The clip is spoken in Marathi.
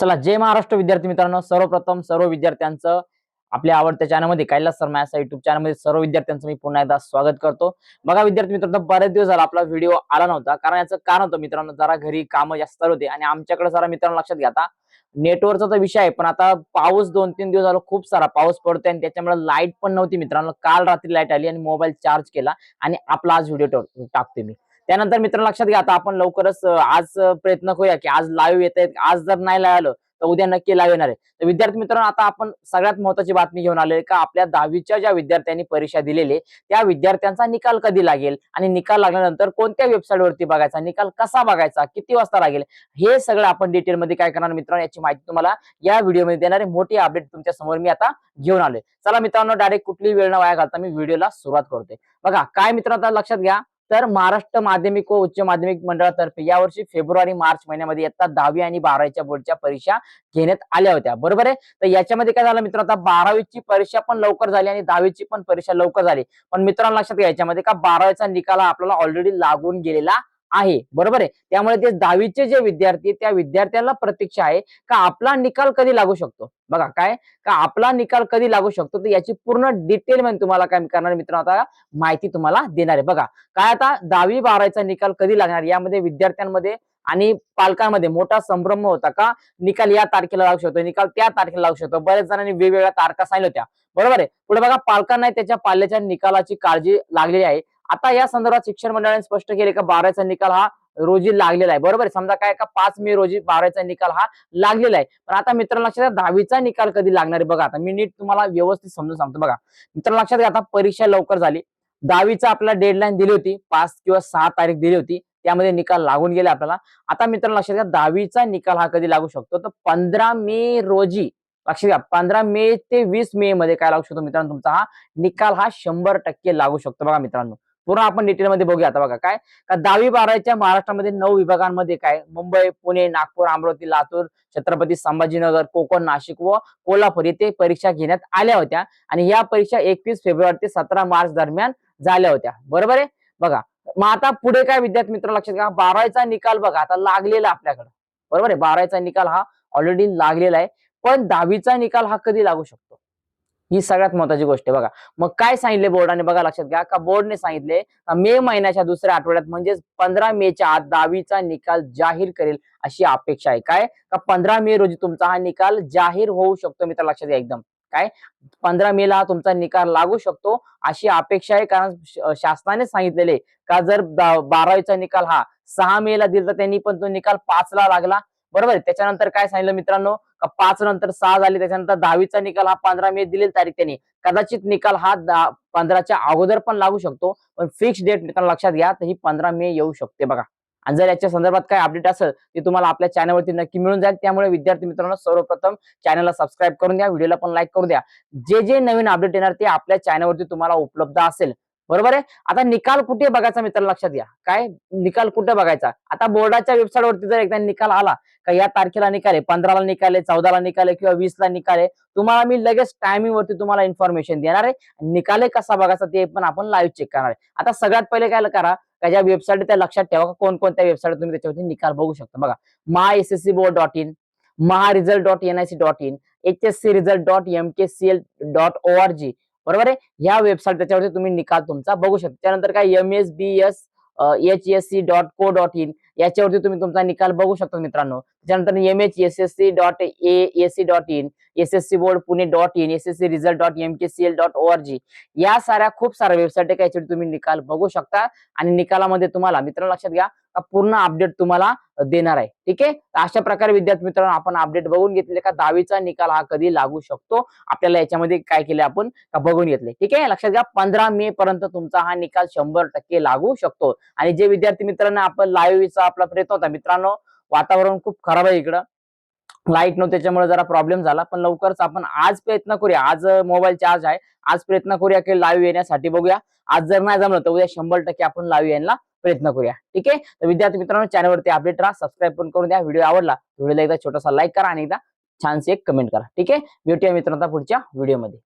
चला जय महाराष्ट्र विद्यार्थी मित्रांनो. सर्वप्रथम सर्व विद्यार्थ्यांचं आपल्या आवडत्या चॅनलमध्ये कैलास सर मॅथ्स युट्यूब चॅनलमध्ये सर्व विद्यार्थ्यांचं मी पुन्हा एकदा स्वागत करतो. बघा विद्यार्थी मित्रांनो बरेच दिवस झाला आपला व्हिडिओ आला नव्हता. कारण याचं कारण होतं मित्रांनो जरा घरी कामं जास्त चालू होते. आणि आमच्याकडे जरा मित्रांनो लक्षात घ्या आता नेटवर्कचा तर विषय आहे पण आता पाऊस दोन तीन दिवस झाला खूप सारा पाऊस पडतोय आणि त्याच्यामुळे लाइट पण नव्हती मित्रांनो. काल रात्री लाइट आली आणि मोबाईल चार्ज केला आणि आपला आज व्हिडिओ टाकतोय मी. त्यानंतर मित्र लक्षात घ्या आता आपण लवकरच आज प्रयत्न करूया की आज लाईव्ह येत आहेत आज जर नाही live आलं तर उद्या नक्की लाईव्ह येणार आहे. तर विद्यार्थी मित्रांनो आता आपण सगळ्यात महत्वाची बातमी घेऊन आलोय का आपल्या दहावीच्या ज्या विद्यार्थ्यांनी परीक्षा दिलेली त्या विद्यार्थ्यांचा निकाल कधी लागेल आणि निकाल लागल्यानंतर कोणत्या वेबसाईटवरती बघायचा निकाल कसा बघायचा किती वाजता लागेल हे सगळं आपण डिटेलमध्ये काय करणार मित्रांनो याची माहिती तुम्हाला या व्हिडिओमध्ये देणारे मोठी अपडेट तुमच्यासमोर मी आता घेऊन आलोय. चला मित्रांनो डायरेक्ट कुठली वेळ न वाया घालता मी व्हिडिओला सुरुवात करतोय. बघा काय मित्रांनो आता लक्षात घ्या तर महाराष्ट्र माध्यमिक व उच्च माध्यमिक मंडळातर्फे यावर्षी फेब्रुवारी मार्च महिन्यामध्ये इयत्ता दहावी आणि बारावीच्या बोर्डच्या परीक्षा घेण्यात आल्या होत्या. बरोबर आहे? तर याच्यामध्ये काय झालं मित्रांनो? आता बारावीची परीक्षा पण लवकर झाली आणि दहावीची पण परीक्षा लवकर झाली. पण मित्रांनो लक्षात घ्या याच्यामध्ये का बारावीचा निकाल आपल्याला ऑलरेडी लागून गेलेला आहे. बरोबर आहे? त्यामुळे ते दहावीचे जे विद्यार्थी त्या विद्यार्थ्यांना प्रतीक्षा आहे का आपला निकाल कधी लागू शकतो? बघा काय? का आपला निकाल कधी लागू शकतो? तर याची पूर्ण डिटेल मध्ये तुम्हाला काय करणार मित्रांनो? आता माहिती तुम्हाला देणार आहे. बघा काय आता दहावी बारावीचा निकाल कधी लागणार? यामध्ये विद्यार्थ्यांमध्ये आणि पालकांमध्ये मोठा संभ्रम होता का? निकाल या तारखेला लागू शकतो निकाल त्या तारखेला लागू शकतो. बऱ्याच जणांनी वेगवेगळ्या तारखा सांगितल्या होत्या. बरोबर आहे? पुढे बघा पालकांना त्याच्या पाल्याच्या निकालाची काळजी लागलेली आहे. आता या संदर्भात शिक्षण मंडळाने स्पष्ट केले का बारावीचा निकाल हा रोजी लागलेला आहे. बरोबर आहे? समजा काय का पाच मे रोजी बारावीचा निकाल हा लागलेला आहे. पण आता मित्रांनो लक्षात घ्या, दहावीचा निकाल कधी लागणार आहे बघा आता. मी नीट तुम्हाला व्यवस्थित समजून सांगतो बघा. मित्रांनो लक्षात घ्या आता परीक्षा लवकर झाली. दहावीचा आपल्याला डेडलाईन दिली होती. पाच किंवा सहा तारीख दिली होती. त्यामध्ये निकाल लागून गेले आपल्याला. आता मित्रांनो लक्षात घ्या दहावीचा निकाल हा कधी लागू शकतो? तर पंधरा मे रोजी लक्षात घ्या पंधरा मे ते वीस मे मध्ये काय लागू शकतो मित्रांनो? तुमचा हा निकाल हा शंभर टक्के लागू शकतो बघा मित्रांनो. पूर्ण आपण डिटेलमध्ये बघूया आता बघा. काय? का दहावी बारावीच्या महाराष्ट्रामध्ये नऊ विभागांमध्ये काय? मुंबई पुणे नागपूर अमरावती लातूर छत्रपती संभाजीनगर कोकण नाशिक व कोल्हापूर येथे परीक्षा घेण्यात आल्या होत्या. आणि या परीक्षा एकवीस फेब्रुवारी ते सतरा मार्च दरम्यान झाल्या होत्या. बरोबर आहे? बघा. मग आता पुढे काय विद्यार्थी मित्र लक्षात घ्या. बारावीचा निकाल बघा. आता लागलेला आपल्याकडे. बरोबर आहे? बारावीचा निकाल हा ऑलरेडी लागलेला आहे. पण दहावीचा निकाल हा कधी लागू शकतो? ही सगळ्यात महत्वाची गोष्ट आहे. बघा मग काय सांगितले बोर्डाने? बघा लक्षात घ्या. का बोर्डने सांगितले मे महिन्याच्या दुसऱ्या आठवड्यात म्हणजेच पंधरा मेच्या आत दहावीचा निकाल जाहीर करेल अशी अपेक्षा आहे. काय? का पंधरा मे रोजी तुमचा हा निकाल जाहीर होऊ शकतो मित्र? लक्षात घ्या एकदम. काय? पंधरा मे ला तुमचा निकाल लागू शकतो अशी अपेक्षा आहे. कारण श- शासनाने सांगितलेले का जर बारावीचा निकाल हा सहा मे ला दिला तर त्यांनी पण तो निकाल पाच ला लागला. बरोबर आहे? त्याच्यानंतर काय सांगितलं मित्रांनो? पाच नंतर सहा झाली त्याच्यानंतर दहावीचा निकाल हा पंधरा मे दिलेली तारीख त्यांनी कदाचित निकाल हा दहा पंधराच्या अगोदर पण लागू शकतो पण फिक्स डेट मित्रांनो लक्षात घ्या तर ही पंधरा मे येऊ शकते बघा. आणि जर याच्या संदर्भात काय अपडेट असेल ते तुम्हाला आपल्या चॅनलवरती नक्की मिळून जाईल. त्यामुळे विद्यार्थी मित्रांनो सर्वप्रथम चॅनलला सबस्क्राईब करून द्या व्हिडिओला पण लाईक करून द्या. जे जे नवीन अपडेट येणार ते आपल्या चॅनलवरती तुम्हाला उपलब्ध असेल. बरोबर आहे? आता निकाल कुठे बघायचा मित्र लक्षात घ्या. काय? निकाल कुठे बघायचा? आता बोर्डाच्या वेबसाईट वरती जर एकदा निकाल आला का या तारखेला निकाल आहे पंधराला निकाल आहे चौदाला निकाल आहे किंवा वीसला निकाल आहे तुम्हाला मी लगेच टायमिंग वरती तुम्हाला इन्फॉर्मेशन देणार आहे. निकाल कसा बघायचा ते पण आपण लाईव्ह चेक करणार आहे. आता सगळ्यात पहिले काय करा का ज्या वेबसाईट त्या लक्षात ठेवा का कोणकोणत्या वेबसाईट तुम्ही त्याच्यावरती निकाल बघू शकता. बघा मा S S board dot in maha result dot N I C dot in H S C result dot M K C L dot O R G बरोबर आहे? ह्या वेबसाईट त्याच्यावरती तुम्ही निकाल तुमचा बघू शकता. त्यानंतर काय M S B S H S C dot co dot in याच्यावरती तुम्ही तुमचा निकाल बघू शकता मित्रांनो. त्याच्यानंतर M H S S C dot A S C dot in S S C board Pune dot in S S C result dot M K C L dot O R G या साऱ्या खूप साऱ्या वेबसाईट आहे याच्यावर तुम्ही निकाल बघू शकता. आणि निकालामध्ये तुम्हाला मित्रांनो लक्षात घ्या पूर्ण अपडेट तुम्हाला देणार आहे. ठीक आहे? अशा प्रकारे विद्यार्थी मित्रांनो आपण अपडेट बघून घेतले का दहावीचा निकाल हा कधी लागू शकतो? आपल्याला याच्यामध्ये काय केले आपण बघून घेतले. ठीक आहे? लक्षात घ्या पंधरा मे पर्यंत तुमचा हा निकाल शंभर टक्के लागू शकतो. आणि जे विद्यार्थी मित्रांना आपण लाईव्हचा आपला प्रयत्न होता मित्रांनो वातावरण खूप खराब आहे इकडं. लाइट नव्हतं त्याच्यामुळे जरा प्रॉब्लेम झाला. पण लवकरच आपण आज प्रयत्न करूया. आज मोबाईल चार्ज आहे. आज प्रयत्न करूया की लाईव्ह येण्यासाठी बघूया. आज जर नाही जमलं तर उद्या शंभर टक्के आपण लाईव्ह यायला प्रयत्न करूया. ठीक आहे? तर विद्यार्थी मित्रांनो चॅनलवरती अपडेट राहा. सबस्क्राईब पण करून द्या. व्हिडिओ आवडला व्हिडिओला एकदा छोटासा लाईक करा आणि एकदा छानसे एक कमेंट करा. ठीक आहे? भेटूया मित्रांनो पुढच्या व्हिडिओमध्ये